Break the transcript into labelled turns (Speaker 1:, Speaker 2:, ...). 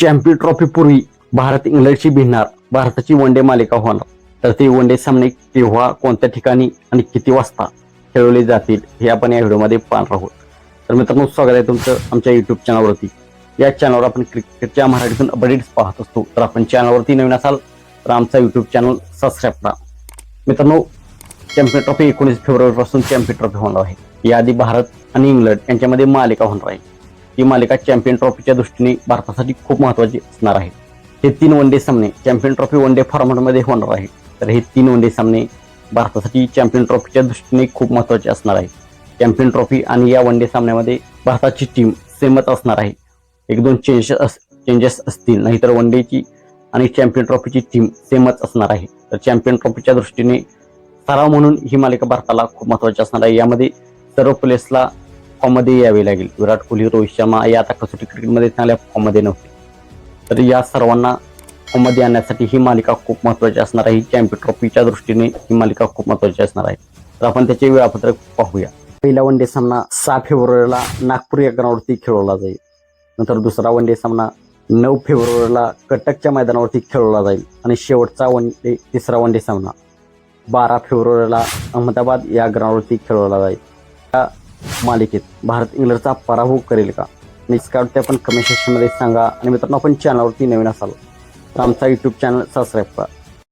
Speaker 1: Champion trophy पूर्वी भारत इंग्लंडशी भिडणार भारताची one day मालिका होणार. तर ते वन डे सामने केव्हा कोणत्या ठिकाणी आणि किती वाजता खेळवले जातील हे आपण या व्हिडिओमध्ये पाहणार आहोत. तर मित्रांनो स्वागत आहे तुमचं आमच्या युट्यूब चॅनलवरती या चॅनलवर आपण क्रिकेटच्या मराठीतून अपडेट्स पाहत असतो. तर आपण चॅनलवरती नवीन असाल तर आमचा युट्यूब चॅनल सबस्क्राईब करा. मित्रांनो चॅम्पियन ट्रॉफी एकोणीस फेब्रुवारीपासून चॅम्पियन ट्रॉफी होणार आहे. याआधी भारत आणि इंग्लंड यांच्यामध्ये मालिका होणार आहे. ही मालिका चॅम्पियन ट्रॉफीच्या दृष्टीने भारतासाठी खूप महत्वाची असणार आहे. हे तीन वन डे सामने चॅम्पियन ट्रॉफी वन डे फॉर्मॅटमध्ये होणार आहे. तर हे तीन वन डे सामने भारतासाठी चॅम्पियन ट्रॉफीच्या दृष्टीने खूप महत्त्वाचे असणार आहे. चॅम्पियन ट्रॉफी आणि या वन डे सामन्यामध्ये भारताची टीम सेमच असणार आहे. एक दोन चेंजेस चेंजेस असतील नाहीतर वन डेची आणि चॅम्पियन ट्रॉफीची टीम सेमच असणार आहे. तर चॅम्पियन ट्रॉफीच्या दृष्टीने सराव म्हणून ही मालिका भारताला खूप महत्वाची असणार आहे. यामध्ये सर्व प्लेसला फॉर्ममध्ये यावे लागेल. विराट कोहली रोहित शर्मा. या आता कसोटी क्रिकेटमध्ये चांगल्या फॉर्ममध्ये नव्हते. तर या सर्वांना फॉर्ममध्ये आणण्यासाठी ही मालिका खूप महत्वाची असणार आहे. ही चॅम्पियन ट्रॉफीच्या दृष्टीने ही मालिका खूप महत्वाची असणार आहे. तर आपण त्याचे वेळापत्रक पाहूया. पहिला वन डे सामना सहा फेब्रुवारीला नागपूर या ग्राउंडवरती खेळवला जाईल. नंतर दुसरा वन डे सामना नऊ फेब्रुवारीला कटकच्या मैदानावरती खेळवला जाईल. आणि शेवटचा वन डे तिसरा वन डे सामना बारा फेब्रुवारीला अहमदाबाद या ग्राउंडवरती खेळवला जाईल. या मालिकेत भारत इंग्लंडचा पराभव करेल का? मिस काढ ते आपण कमेंट सेक्शनमध्ये सांगा. आणि मित्रांनो आपण चॅनलवरती नवीन असाल तर आमचा यूट्यूब चॅनल सबस्क्राईब करा.